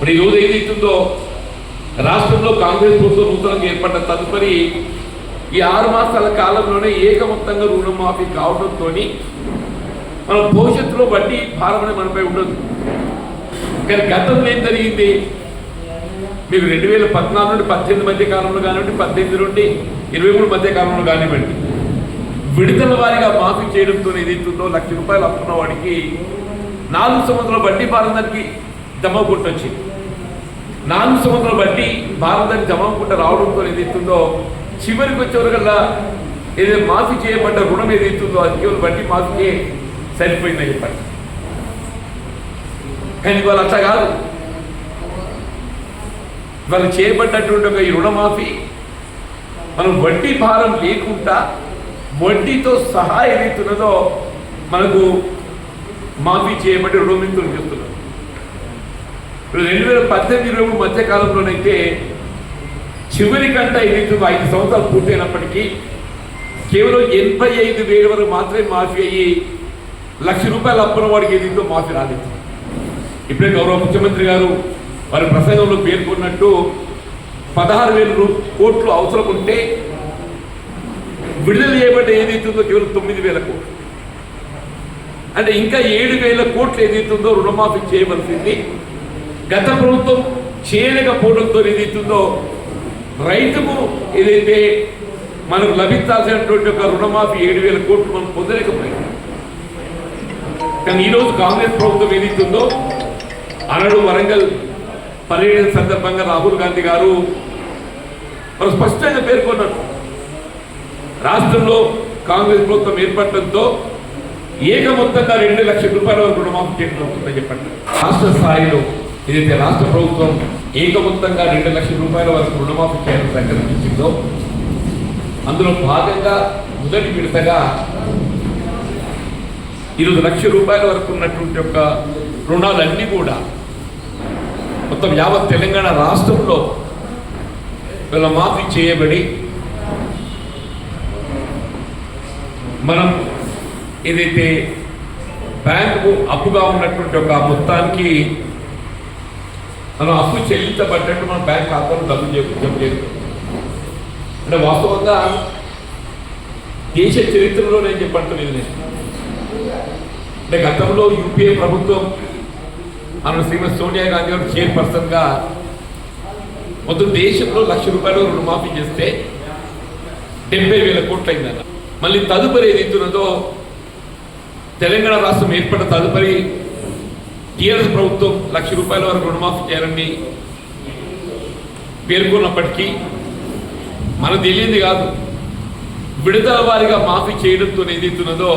మరి ఈరోజు ఏదైతుందో రాష్ట్రంలో కాంగ్రెస్ ప్రభుత్వం నూతనంగా ఏర్పడ్డ తదుపరి ఈ ఆరు మాసాల కాలంలోనే ఏకమొత్తంగా రుణమాఫీ కావడంతో మన భవిష్యత్తులో వడ్డీ భారం మనపై ఉండదు. కానీ గతంలో ఏం జరిగింది? మీకు రెండు వేల పద్నాలుగు నుండి పద్దెనిమిది మధ్య కాలంలో కానివ్వండి పద్దెనిమిది నుండి ఇరవై మూడు మధ్య కాలంలో కానివ్వండి విడుదల వారిగా మాఫీ చేయడంతో ఏదైతుందో లక్ష రూపాయలు అప్పున్న వాడికి నాలుగు సంవత్సరాల వడ్డీ భారతానికి జమ వచ్చింది నాలుగు సంవత్సరాలు వడ్డీ భారతానికి జమ అవ్వకుండా రావడంతో ఏదైతుందో చివరికి వచ్చేవరకల్లా ఏదైతే మాఫీ చేయబడ్డ రుణం ఏదైతుందో అది కేవలం వడ్డీ మాఫీకే సరిపోయిందని చెప్పండి. కానీ వాళ్ళు అట్లా కాదు. వాళ్ళు చేయబడ్డటువంటి ఒక ఈ రుణమాఫీ మనం వడ్డీ భారం లేకుండా వడ్డీతో సహా ఏదైతున్నదో మనకు మాఫీ చేయబడి రుణమింతులు చెప్తున్నారు? రెండు వేల పద్దెనిమిది ఇరవై మధ్య కాలంలోనైతే చివరి కంట ఏదైతుందో ఐదు సంవత్సరాలు పూర్తయినప్పటికీ కేవలం ఎనభై ఐదు వేల వరకు మాత్రమే మాఫీ అయ్యి లక్ష రూపాయలు అప్పున వాడికి ఏదైతే మాఫీ రాలేదు. ఇప్పుడే గౌరవ ముఖ్యమంత్రి గారు వారి ప్రసంగంలో పేర్కొన్నట్టు పదహారు వేల కోట్లు అవసరం ఉంటే విడుదల చేయబడ్డ ఏదైతుందో కేవలం తొమ్మిది వేల కోట్లు. అంటే ఇంకా ఏడు వేల కోట్లు ఏదైతుందో రుణమాఫీ చేయవలసింది గత ప్రభుత్వం చేయలేకపోవడంతో ఏదైతుందో రైతుకు ఏదైతే మనకు లభించాల్సినటువంటి ఒక రుణమాఫీ ఏడు వేల కోట్లు మనం పొందలేకపోయింది కానీ ఈరోజు కాంగ్రెస్ ప్రభుత్వం ఏదైతుందో అనడు వరంగల్ పర్యటన సందర్భంగా రాహుల్ గాంధీ గారు మనం స్పష్టంగా పేర్కొన్నారు. రాష్ట్రంలో కాంగ్రెస్ ప్రభుత్వం ఏర్పడటంతో ఏకమొత్తంగా రెండు లక్షల రూపాయల వరకు రుణమాఫీ చేయడం అవుతుందని చెప్పండి. రాష్ట్ర స్థాయిలో ఏదైతే రాష్ట్ర ప్రభుత్వం ఏకమొత్తంగా రెండు లక్షల రూపాయల వరకు రుణమాఫీ చేయడం సంకల్పించిందో అందులో భాగంగా మొదటి విడతగా ఇరవై లక్ష రూపాయల వరకు ఉన్నటువంటి యొక్క రుణాలన్నీ కూడా మొత్తం యావత్ తెలంగాణ రాష్ట్రంలో వీళ్ళ మాఫీ చేయబడి మనం ఏదైతే బ్యాంకు అప్పుగా ఉన్నటువంటి ఒక మొత్తానికి మనం అప్పు చెల్లించబడ్డట్టు మన బ్యాంక్ ఖాతాలో డబ్బులు జమ చేయదు అంటే వాస్తవంగా దేశ చరిత్రలో నేను చెప్పట్లేదు నేను. అంటే గతంలో యూపీఏ ప్రభుత్వం మన శ్రీమతి సోనియా గాంధీ గారు చైర్పర్సన్గా మొత్తం దేశంలో లక్ష రూపాయలు రుణమాఫీ చేస్తే డెబ్బై వేల కోట్లు అయిందన్న మళ్ళీ తదుపరి ఏది తెలంగాణ రాష్ట్రం ఏర్పడిన తదుపరి టీఆర్ఎస్ ప్రభుత్వం లక్ష రూపాయల వరకు రుణమాఫీ చేయాలని పేర్కొన్నప్పటికీ మనకు తెలియంది కాదు. విడతల వారిగా మాఫీ చేయడంతో ఏదైతున్నదో